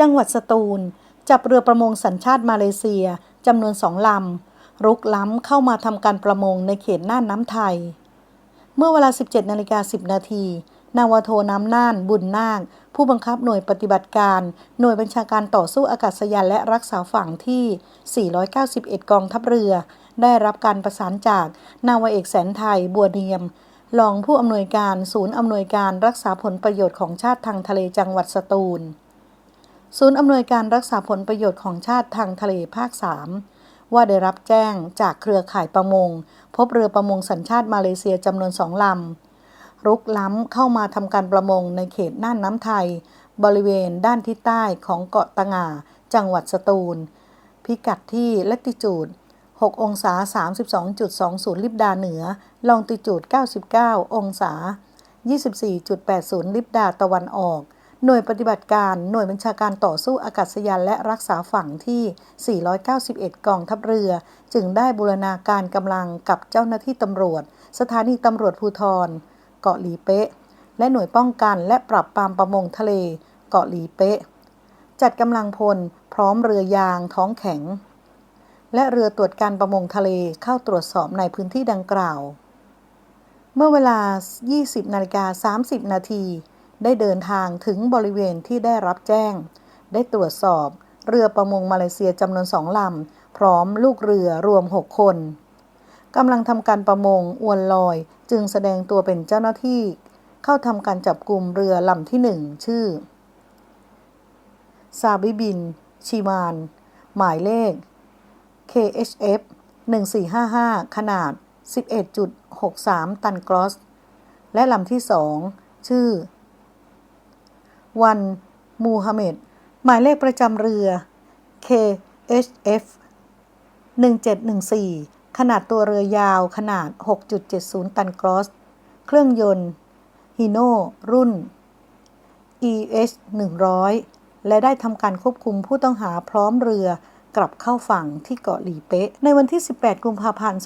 จังหวัดสตูล จับเรือประมงสัญชาติมาเลเซียจำนวนสองลำ รุกล้ำเข้ามาทำการประมงในเขตน่านน้ำไทย เมื่อเวลา 17นาฬิกา10 นาทีนาวโทน้ำน่าน บุญนาค ผู้บังคับหน่วยปฏิบัติการ หน่วยบัญชาการต่อสู้อากาศยานและรักษาฝั่งที่ 491 กองทัพเรือ ได้รับการประสานจากนาวเอกแสนไทย บัวเนียม รองผู้อำนวยการศูนย์อำนวยการรักษาผลประโยชน์ของชาติทางทะเลจังหวัดสตูล ศูนย์อำนวยการรักษาผลประโยชน์ของชาติทางทะเลภาค 3 ว่าได้รับแจ้งจากเครือข่ายประมง พบเรือประมงสัญชาติมาเลเซียจำนวนสองลำรุกล้ำเข้ามาทำการประมงในเขตน่านน้ำไทย บริเวณด้านทิศใต้ของเกาะตะงาจังหวัดสตูล พิกัดที่ลัติจูด 6 องศา 32.20 ลิบดาเหนือ ลองติจูด 99 องศา 24.80 ลิบดาตะวันออก หน่วยปฏิบัติการหน่วยบัญชาการต่อสู้อากาศยานและรักษาฝั่งที่ 491 กองทัพเรือ จึงได้บูรณาการกำลังกับเจ้าหน้าที่ตำรวจ สถานีตำรวจภูธรเกาะหลีเป๊ะ และหน่วยป้องกันและปรับปรามประมงทะเล เกาะหลีเป๊ะ จัดกำลังพลพร้อมเรือยางท้องแข็ง และเรือตรวจการประมงทะเลเข้าตรวจสอบในพื้นที่ดังกล่าว เมื่อเวลา 20นาฬิกา30 นาที ได้เดินทางถึงบริเวณที่ได้รับแจ้ง ได้ตรวจสอบ เรือประมงมาเลเซียจำนวนสองลำ พร้อมลูกเรือรวม6คนกำลังทำการประมงอวนลอย จึงแสดงตัวเป็นเจ้าหน้าที่ เข้าทำการจับกลุ่มเรือลำที่หนึ่งชื่อ ซาบิบิน ชิมาน หมายเลข KHF 1455 ขนาด 11.63 ตันกรอส และลำที่สองชื่อ วันมูฮัมเหม็ดหมายเลขประจำเรือ KHF 1714 ขนาดตัวเรือยาวขนาด 6.70 ตันกรอส เครื่องยนต์ฮิโนรุ่น EH 100 และได้ทำการควบคุมผู้ต้องหาพร้อมเรือกลับเข้าฝั่งที่เกาะหลีเป๊ะ ในวันที่ 18 กุมภาพันธ์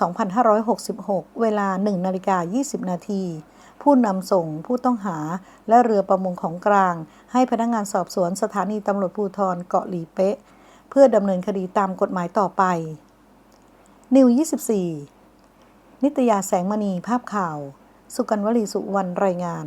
2566 เวลา 1 นาฬิกา 20 นาที ผู้นำส่งผู้ต้องหา และเรือประมงของกลาง ให้พนักงงานสอบสวนสถานีตำรวจภูธรเกาะหลีเป๊ะ เพื่อดำเนินคดีตามกฎหมายต่อไป นิว 24 นิตยาแสงมณีภาพข่าว สุกันวลีสุวรรณรายงาน